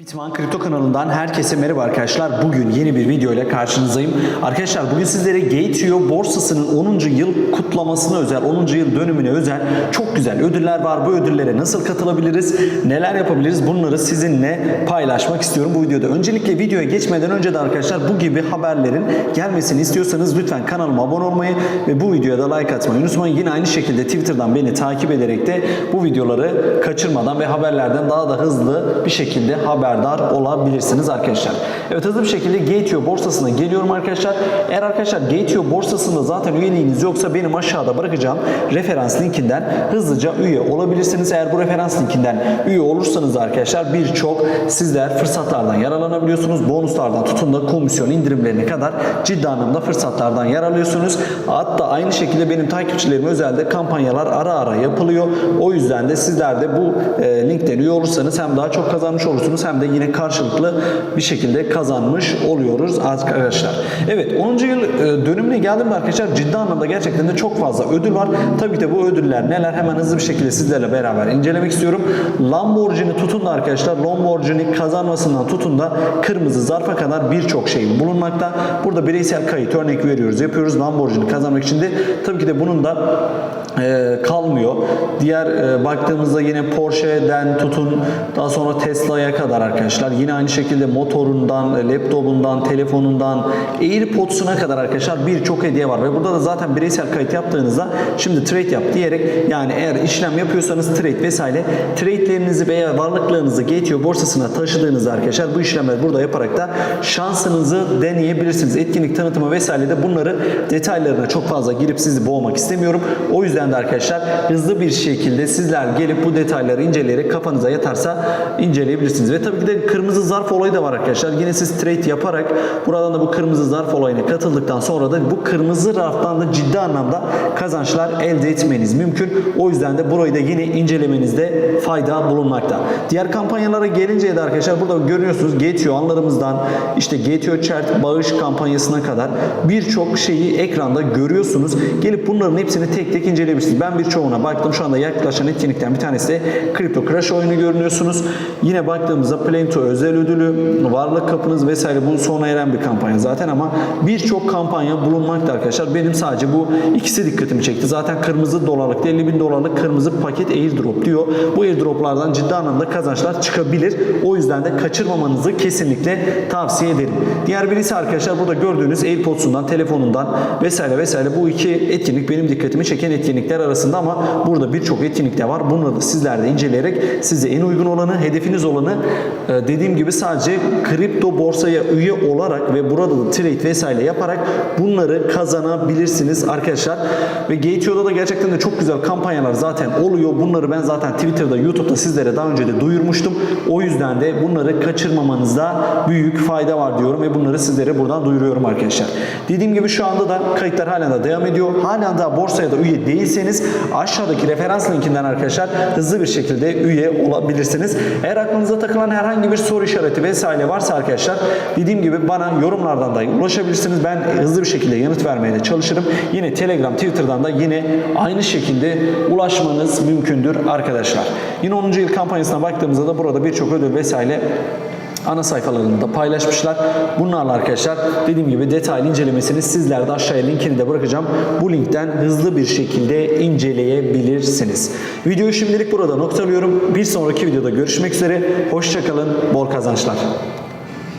Bitman Kripto kanalından herkese merhaba arkadaşlar. Bugün yeni bir video ile karşınızdayım. Arkadaşlar bugün sizlere Gate.io borsasının 10. yıl kutlamasına özel, 10. yıl dönümüne özel çok güzel ödüller var. Bu ödüllere nasıl katılabiliriz, neler yapabiliriz bunları sizinle paylaşmak istiyorum bu videoda. Öncelikle videoya geçmeden önce de arkadaşlar bu gibi haberlerin gelmesini istiyorsanız lütfen kanalıma abone olmayı ve bu videoya da like atmayı unutmayın. Yine aynı şekilde Twitter'dan beni takip ederek de bu videoları kaçırmadan ve haberlerden daha da hızlı bir şekilde haberdar olabilirsiniz arkadaşlar. Evet hızlı bir şekilde Gate.io borsasına geliyorum arkadaşlar. Eğer arkadaşlar Gate.io borsasında zaten üyeliğiniz yoksa benim aşağıda bırakacağım referans linkinden hızlıca üye olabilirsiniz. Eğer bu referans linkinden üye olursanız arkadaşlar birçok sizler fırsatlardan yararlanabiliyorsunuz. Bonuslardan tutun da komisyon indirimlerine kadar ciddi anlamda fırsatlardan yer alıyorsunuz. Hatta aynı şekilde benim takipçilerime özelde kampanyalar ara ara yapılıyor. O yüzden de sizler de bu e, linkten üye olursanız hem daha çok kazanmış olursunuz hem de yine karşılıklı bir şekilde kazanmış oluyoruz arkadaşlar. Evet 10. yıl e, dönümüne geldiğimde arkadaşlar ciddi anlamda gerçekten de çok fazla ödül var. Tabii ki bu ödüller neler hemen hızlı bir şekilde sizlerle beraber incelemek istiyorum. Lamborghini tutun da arkadaşlar Lamborghini kazanmasından tutun da kırmızı zarfa kadar birçok şey bulunmakta. Burada bireysel kayıt örnek veriyoruz yapıyoruz Lamborghini kazanmak için de tabii ki de bunun da e, kalmıyor. Diğer e, baktığımızda yine Porsche'den tutun daha sonra Tesla'ya kadar arkadaşlar yine aynı şekilde motorundan, e, laptopundan, telefonundan AirPods'una kadar arkadaşlar birçok hediye var ve burada da zaten bireysel kayıt yaptığınızda şimdi trade yap diyerek yani eğer işlem yapıyorsanız trade vesaire trade'lerinizi veya varlıklarınızı Gate.io borsasına taşıdığınızda arkadaşlar bu işlemleri burada yaparak da şansınızı deneyebilirsiniz. Etkinlik tanıtımı vesaire de bunları detaylarına çok fazla girip sizi boğmak istemiyorum. O yüzden de arkadaşlar hızlı bir şekilde sizler gelip bu detayları inceleyerek kafanıza yatarsa inceleyebilirsiniz. Ve tabii ki de kırmızı zarf olayı da var arkadaşlar. Yine siz trade yaparak buradan da bu kırmızı zarf olayına katıldıktan sonra da bu kırmızı raftan da ciddi anlamda kazançlar elde etmeniz mümkün. O yüzden de burayı da yine incelemenizde fayda bulunmakta. Diğer kampanyalara gelince de arkadaşlar burada görüyorsunuz Getio anlarımızdan işte Getio Chart bağış kampanyasına kadar birçok şeyi ekranda görüyorsunuz. Gelip bunların hepsini tek tek inceleyebilirsiniz. Ben birçoğuna baktım. Şu anda yaklaşan etkinlikten bir tanesi de Crypto Crash oyunu görünüyorsunuz. Yine baktığımızda Plento özel ödülü, varlık kapınız vesaire bu sona eren bir kampanya zaten ama birçok kampanya bulunmakta arkadaşlar. Benim sadece bu ikisi dikkatimi çekti. Zaten kırmızı dolarlık 50 bin dolarlık kırmızı paket airdrop diyor. Bu airdroplardan ciddi anlamda kazançlar çıkabilir. O yüzden de kaçırmamanızı kesinlikle tavsiye ederim. Diğer birisi arkadaşlar burada gördüğünüz AirPods'undan, telefonundan vesaire vesaire bu iki etkinlik benim dikkatimi çeken etkinlikler arasında ama burada birçok etkinlik de var. Bunları da sizler de inceleyerek size en uygun olanı, hedefiniz olanı e, dediğim gibi sadece kripto borsaya üye olarak ve burada da trade vesaire yaparak bunları kazanabilirsiniz arkadaşlar. Ve Gate.io'da da gerçekten de çok güzel kampanyalar zaten oluyor. Bunları ben zaten Twitter'da, YouTube'da sizlere daha önce de duyurmuştum. O yüzden de bunları kaçırmamanızda büyük fayda var diyorum ve bunları sizlere buradan duyuruyorum arkadaşlar. Dediğim gibi şu anda da kayıtlar halen de devam ediyor. Halen daha borsaya da üye değilseniz aşağıdaki referans linkinden arkadaşlar hızlı bir şekilde üye olabilirsiniz. Eğer aklınıza takılan herhangi bir soru işareti vesaire varsa arkadaşlar dediğim gibi bana yorumlardan da ulaşabilirsiniz. Ben hızlı bir şekilde yanıt vermeye de çalışırım. Yine Telegram, Twitter'dan da yine aynı şekilde ulaşmanız mümkündür arkadaşlar. Yine 10. yıl kampanyasına baktığımızda da burada birçok ödül vesaire ana sayfalarında paylaşmışlar. Bunlarla arkadaşlar dediğim gibi detaylı incelemesini sizler de aşağıya linkini de bırakacağım. Bu linkten hızlı bir şekilde inceleyebilirsiniz. Videoyu şimdilik burada noktalıyorum. Bir sonraki videoda görüşmek üzere. Hoşçakalın, bol kazançlar.